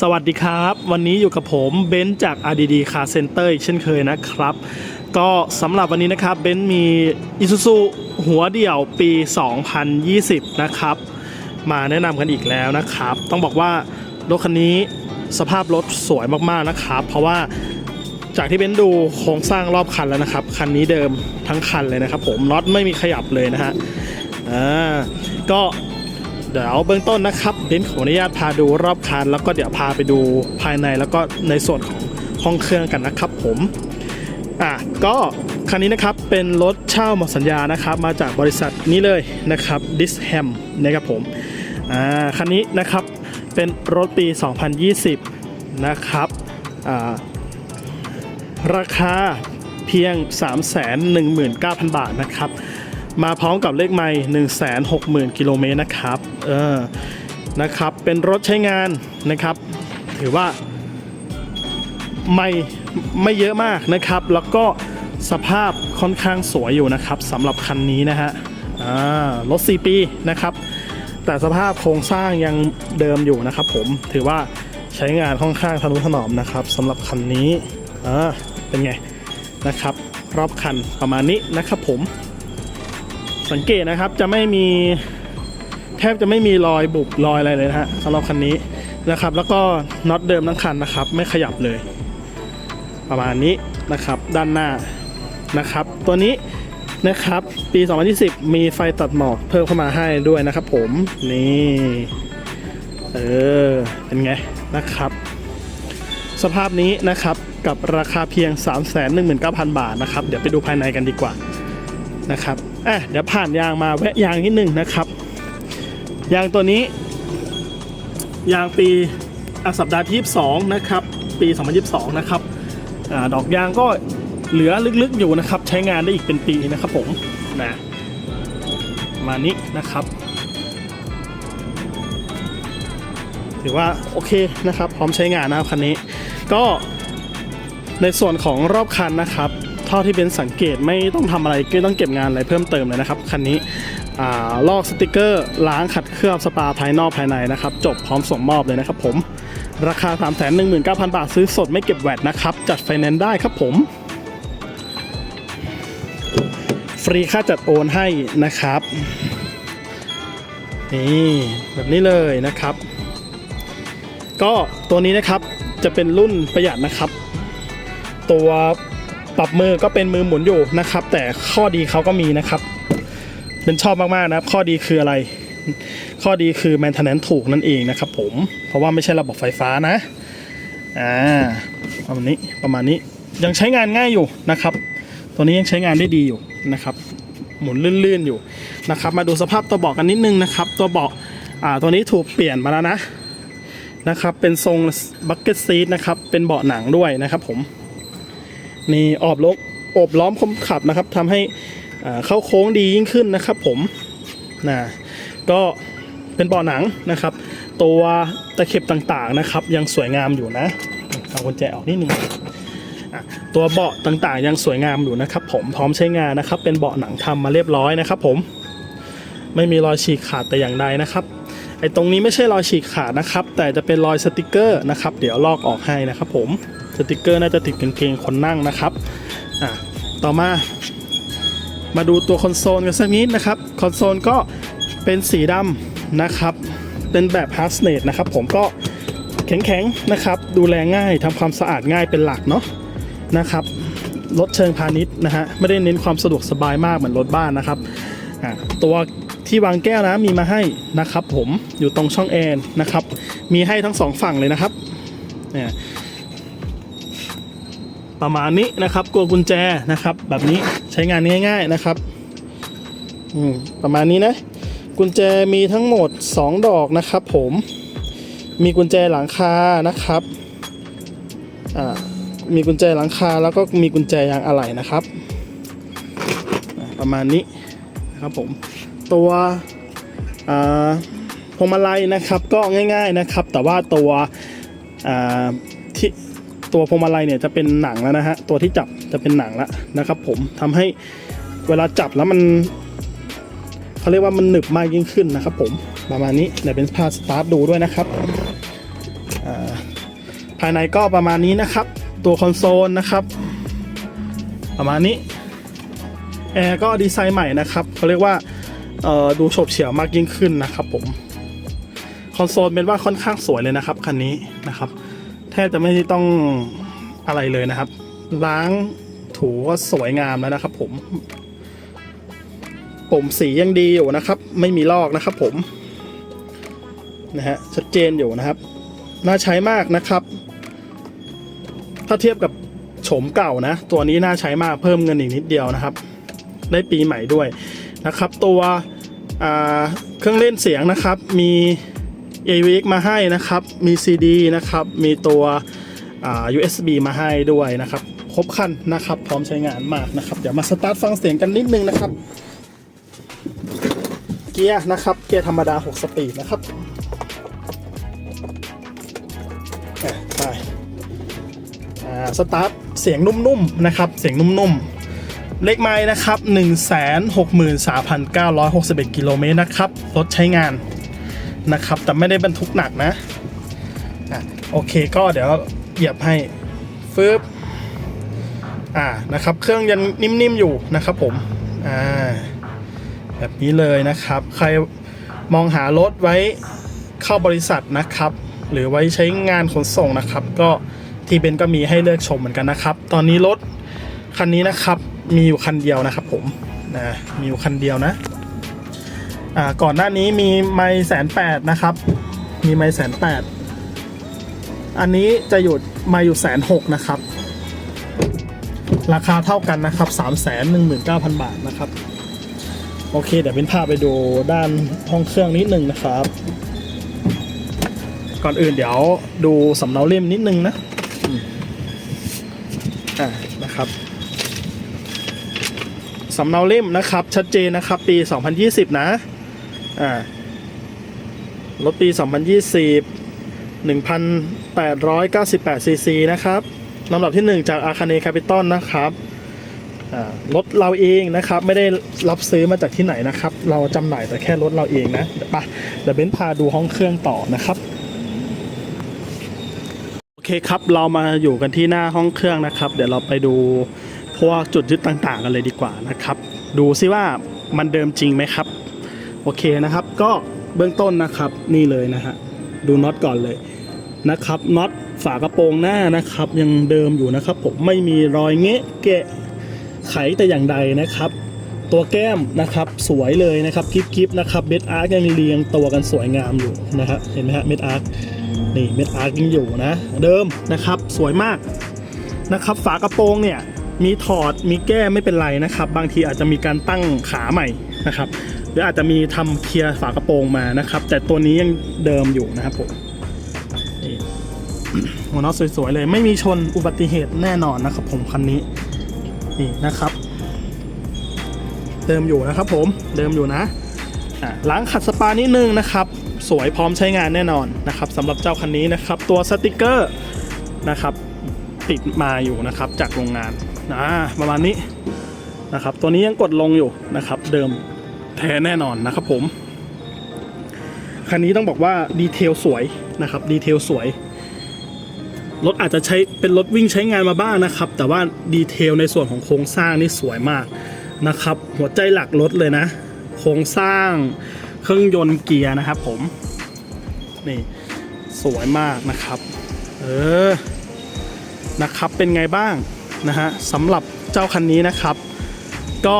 สวัสดีครับ วันนี้อยู่กับผมเบนซ์จาก RDD Car Center อีกเช่นเคยนะครับ ก็สำหรับวันนี้นะครับเบนซ์มี Isuzu หัวเดี่ยวปี 2020 นะครับ มาแนะนำกันอีกแล้วนะครับ ต้องบอกว่ารถคันนี้สภาพรถสวยมากๆนะครับ เพราะว่าจากที่เบนซ์ดูโครงสร้างรอบคันแล้วนะครับ คันนี้เดิมทั้งคันเลยนะครับ ผมน็อตไม่มีขยับเลยนะฮะอ่าก็ เดี๋ยวเบื้องต้นนะครับเบนขออนุญาตพาดูรอบคันแล้วก็เดี๋ยวพาไปดูภายในแล้วก็ในส่วนของห้องเครื่องกันนะครับผมอะก็คันนี้นะครับเป็นรถเช่าหมดสัญญานะครับ มาจากบริษัทนี้เลยนะครับดิสแฮมนะครับผมอ่าคันนี้นะครับเป็นรถปี 2020 นะครับอ่าราคาเพียง 319,000 บาทนะครับ มาพร้อมกับเลขไมล์160,000 กิโลเมตรนะครับ เออนะครับเป็นรถใช้งานนะครับ ถือว่าไม่ไม่เยอะมากนะครับ แล้วก็สภาพค่อนข้างสวยอยู่นะครับสำหรับคันนี้นะฮะรถ 4 ปีนะครับ แต่สภาพโครงสร้างยังเดิมอยู่นะครับ ผมถือว่าใช้งานค่อนข้างทะนุถนอมนะครับสำหรับคันนี้อ่าเป็นไงนะครับ รอบคันประมาณนี้นะครับผมสังเกตนะครับจะไม่มี ทบจะไม่มีรอยบุบรอยอะไรเลยนะฮะสำหรับคันนี้นะครับ แล้วก็น็อตเดิมทั้งคันนะครับ ไม่ขยับเลย ประมาณนี้นะครับ ด้านหน้านะครับ ตัวนี้นะครับปี 2020 มีไฟตัดหมอกเพิ่มเข้ามาให้ด้วยนะครับผม นี่เออเป็นไงนะครับ สภาพนี้นะครับกับราคาเพียง 319,000 บาทนะครับ เดี๋ยวไปดูภายในกันดีกว่านะครับอะเดี๋ยวผ่านยางมาแวะยางนิดหนึ่งนะครับ ยางตัวนี้ยางปีอสัปดาห์ที่22นะครับ ปี 2022 นะครับอดอกยางก็เหลือลึกๆอยู่นะครับ ใช้งานได้อีกเป็นปีนะครับผมนะมานี้นะครับถือว่าโอเคนะครับ พร้อมใช้งานนะครับคันนี้ ก็ในส่วนของรอบคันนะครับ ท่าที่เป็นสังเกตไม่ต้องทำอะไรไม่ต้องเก็บงานอะไรเพิ่มเติมเลยนะครับคันนี้ลอกสติกเกอร์ ล้างขัดเคลือบสปาภายนอกภายในนะครับจบพร้อมส่งมอบเลยนะครับผมราคา 3 1 9 0 0 0 บาทซื้อสดไม่เก็บแวตนะครับจัดไฟแนนซ์ได้ครับผม ฟรีค่าจัดโอนให้นะครับนี่แบบนี้เลยนะครับ ก็ตัวนี้นะครับจะเป็นรุ่นประหยัดนะครับ ตัว ปรับมือก็เป็นมือหมุนอยู่นะครับ แต่ข้อดีเขาก็มีนะครับเป็นชอบมากๆนะครับ ข้อดีคืออะไร ข้อดีคือ maintenance ถูกนั่นเองนะครับผมเพราะว่าไม่ใช่ระบบไฟฟ้านะอ่าประมาณนี้ประมาณนี้ยังใช้งานง่ายอยู่นะครับ ตัวนี้ยังใช้งานได้ดีอยู่นะครับ หมุนลื่นๆอยู่นะครับ มาดูสภาพตัวเบาะกันนิดนึงนะครับ ตัวเบาะอ่าตัวนี้ถูกเปลี่ยนมาแล้วนะนะครับ เป็นทรงบักเก็ตซีทนะครับ เป็นเบาะหนังด้วยนะครับผม นี่ออบลบอบล้อมคนขับนะครับทำให้เข้าโค้งดียิ่งขึ้นนะครับ ผมนะก็เป็นเบาะหนังนะครับ ตัวตะเข็บต่างๆนะครับ ยังสวยงามอยู่นะเอากุญแจออกนิดนึงอะตัวเบาะต่างๆ ยังสวยงามอยู่นะครับ ผมพร้อมใช้งานนะครับ เป็นเบาะหนังทำมาเรียบร้อยนะครับ ผมไม่มีรอยฉีกขาดแต่อย่างใดนะครับไอ้ตรงนี้ไม่ใช่รอยฉีกขาดนะครับ แต่จะเป็นรอยสติกเกอร์นะครับ เดี๋ยวลอกออกให้นะครับ ผม ติกเกอร์น่าจะติดกางเกงคนนั่งนะครับอะต่อมา มาดูตัวคอนโซลกันสักนิดนะครับคอนโซลก็เป็นสีดำนะครับเป็นแบบฮาร์สเนตนะครับผมก็แข็งๆนะครับ ดูแลง่ายทำความสะอาดง่ายเป็นหลักเนาะนะครับรถเชิงพาณิชย์นะฮะไม่ได้เน้นความสะดวกสบายมากเหมือนรถบ้านนะครับตัวที่วางแก้วนะมีมาให้นะครับ ผมอยู่ตรงช่องแอนนะครับ มีให้ทั้งสองฝั่งเลยนะครับเนี่ย ประมาณนี้นะครับกลัวกุญแจนะครับ แบบนี้ใช้งานง่ายๆนะครับอืมประมาณนี้นะ กุญแจมีทั้งหมด 2 ดอกนะครับผมมีกุญแจหลังคานะครับอ่ามีกุญแจหลังคาแล้วก็มีกุญแจยางอะไหล่นะครับ ประมาณนี้นะครับผมตัวอ่าพวงมาลัยนะครับก็ง่ายๆนะครับ แต่ว่าตัวอ่าที่ ตัวพวงมาลัยเนี่ยจะเป็นหนังแล้วนะฮะตัวที่จับจะเป็นหนังแล้วนะครับ ผมทำให้เวลาจับแล้วมันเขาเรียกว่ามันหนึบมากยิ่งขึ้นนะครับ ผมประมาณนี้เดี๋ยวเป็นพาสตาร์ทดูด้วยนะครับอ่าภายในก็ประมาณนี้นะครับ ตัวคอนโซลนะครับ ประมาณนี้แอร์ก็ดีไซน์ใหม่นะครับเขาเรียกว่าเออดูโฉบเฉี่ยวมากยิ่งขึ้นนะครับ ผมคอนโซลเป็นว่าค่อนข้างสวยเลยนะครับคันนี้นะครับ แทบจะไม่ต้องอะไรเลยนะครับ ล้างถูก็สวยงามแล้วนะครับ ผมผมสียังดีอยู่นะครับ ไม่มีลอกนะครับ ผมนะฮะชัดเจนอยู่นะครับ น่าใช้มากนะครับ ถ้าเทียบกับโฉมเก่านะ ตัวนี้น่าใช้มากเพิ่มเงินอีกนิดเดียวนะครับ ได้ปีใหม่ด้วยนะครับ ตัวเครื่องเล่นเสียงนะครับ มี AVX มาให้นะครับ มี CD นะครับ มีตัว USB มาให้ด้วยนะครับ ครบครันนะครับ พร้อมใช้งานมากนะครับ เดี๋ยวมาสตาร์ทฟังเสียงกันนิดนึงนะครับ เกียร์นะครับ เกียร์ธรรมดา 6 สปีดนะครับไปอ่าสตาร์ทเสียงนุ่มๆนะครับ เสียงนุ่มๆ เลขไม้นะครับ 163,961 กิโลเมตรนะครับ รถใช้งาน นะครับ แต่ไม่ได้บรรทุกหนักนะอะโอเคก็เดี๋ยวเหยียบให้ฟืบอ่านะครับ เครื่องยังนิ่มๆอยู่นะครับผมอ่าแบบนี้เลยนะครับ ใครมองหารถไว้เข้าบริษัทนะครับ หรือไว้ใช้งานขนส่งนะครับ ก็ที่เบนก็มีให้เลือกชมเหมือนกันนะครับ ตอนนี้รถคันนี้นะครับมีอยู่คันเดียวนะครับผมนะมีอยู่คันเดียวนะ อ่าก่อนหน้านี้มีไม่แสนแปดนะครับ มีไม่แสนแปดอันนี้จะอยู่มาอยู่แสนหกนะครับ ราคาเท่ากันนะครับ3 1 9 0 0 0บาทนะครับ โอเค เดี๋ยวเป็นพาไปดูด้านห้องเครื่องนิดนึงนะครับ ก่อนอื่นเดี๋ยวดูสำเนาเล่มนิดนึงนะอ่านะครับสำเนาเล่มนะครับ ชัดเจนนะครับ ปี 2020 นะ อ่ารถปี 2020 1,898ซีซีนะครับลำดับที่ 1 จากอาคาเนคาปิตอลนะครับรถเราเองนะครับ ไม่ได้รับซื้อมาจากที่ไหนนะครับ เราจำหน่ายแต่แค่รถเราเองนะเดี๋ยวไปเดี๋ยวเบนซ์พาดูห้องเครื่องต่อนะครับโอเคครับเรามาอยู่กันที่หน้าห้องเครื่องนะครับ เดี๋ยวเราไปดูพวกจุดยึดต่างๆ กันเลยดีกว่านะครับ ดูซิว่ามันเดิมจริงไหมครับ โอเคนะครับ ก็เบื้องต้นนะครับนี่เลยนะฮะดูน็อตก่อนเลยนะครับน็อตฝากระโปรงหน้านะครับ ยังเดิมอยู่นะครับ ผมไม่มีรอยเงะเกะไขแต่อย่างใดนะครับ ตัวแก้มนะครับสวยเลยนะครับกิฟกิฟนะครับเม็ดอาร์กยังเรียงตัวกันสวยงามอยู่นะครับเห็นไหมฮะเม็ดอาร์กนี่เม็ดอาร์กยังอยู่นะ เดิมนะครับสวยมากนะครับ ฝากระโปรงเนี่ยมีถอดมีแก้ไม่เป็นไรนะครับ บางทีอาจจะมีการตั้งขาใหม่นะครับ หรืออาจจะมีทำเคลียร์ฝากระโปรงมานะครับ แต่ตัวนี้ยังเดิมอยู่นะครับผมนี่หัวน็อตสวยๆเลย ไม่มีชนอุบัติเหตุแน่นอนนะครับผมคันนี้นี่นะครับ เดิมอยู่นะครับผมเดิมอยู่นะอะล้างขัดสปานิดนึงนะครับ สวยพร้อมใช้งานแน่นอนนะครับสำหรับเจ้าคันนี้นะครับ ตัวสติกเกอร์นะครับติดมาอยู่นะครับจากโรงงานนะประมาณนี้นะครับ ตัวนี้ยังกดลงอยู่นะครับ เดิม แท้แน่นอนนะครับผม คันนี้ต้องบอกว่าดีเทลสวยนะครับดีเทลสวยรถอาจจะใช้เป็นรถวิ่งใช้งานมาบ้างนะครับ แต่ว่าดีเทลในส่วนของโครงสร้างนี่สวยมากนะครับ หัวใจหลักรถเลยนะ โครงสร้างเครื่องยนต์เกียร์นะครับ ผมนี่สวยมากนะครับ เออนะครับเป็นไงบ้างนะฮะสำหรับเจ้าคันนี้นะครับ ก็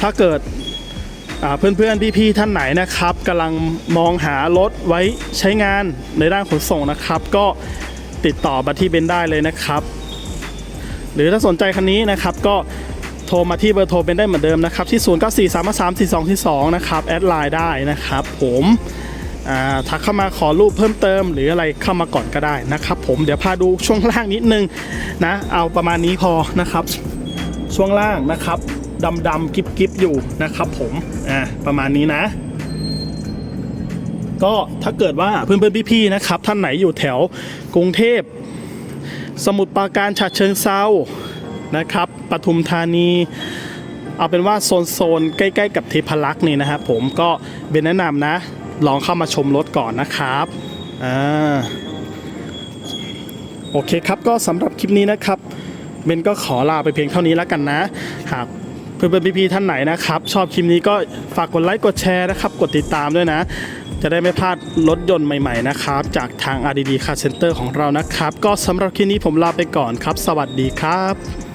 ถ้าเกิด เพื่อนๆพี่ๆท่านไหนนะครับกำลังมองหารถไว้ใช้งานในด้านขนส่งนะครับ ก็ติดต่อมาที่เบนได้เลยนะครับ หรือถ้าสนใจคันนี้นะครับก็โทรมาที่เบอร์โทรเป็นได้เหมือนเดิมนะครับ ที่ 0 9 4 3 3 4 2ที่2นะครับ แอดไลน์ได้นะครับผมอ่าทักเข้ามาขอรูปเพิ่มเติม หรืออะไรเข้ามาก่อนก็ได้นะครับ ผมเดี๋ยวพาดูช่วงล่างนิดนึงนะ เอาประมาณนี้พอนะครับ ช่วงล่างนะครับ ดำดำกิบกิบอยู่นะครับผมอ่าประมาณนี้นะก็ถ้าเกิดว่าเพื่อนๆพี่ๆนะครับ ท่านไหนอยู่แถวกรุงเทพ สมุทรปราการฉะเชิงเซานะครับปทุมธานี เอาเป็นว่าโซนโซนๆใกล้ๆ กับเทพารักษ์นี่นะครับผมก็เป็นแนะนำนะ ลองเข้ามาชมรถก่อนนะครับอ่าโอเคครับก็สำหรับคลิปนี้นะครับเบนก็ขอลาไปเพียงเท่านี้แล้วกันนะ หาก เพื่อนๆพี่ๆท่านไหนนะครับ ชอบคลิปนี้ก็ฝากกดไลค์กดแชร์นะครับ กดติดตามด้วยนะ จะได้ไม่พลาดรถยนต์ใหม่ๆนะครับ จากทาง RDD Car Center ของเรานะครับ ก็สำหรับคลิปนี้ผมลาไปก่อนครับ สวัสดีครับ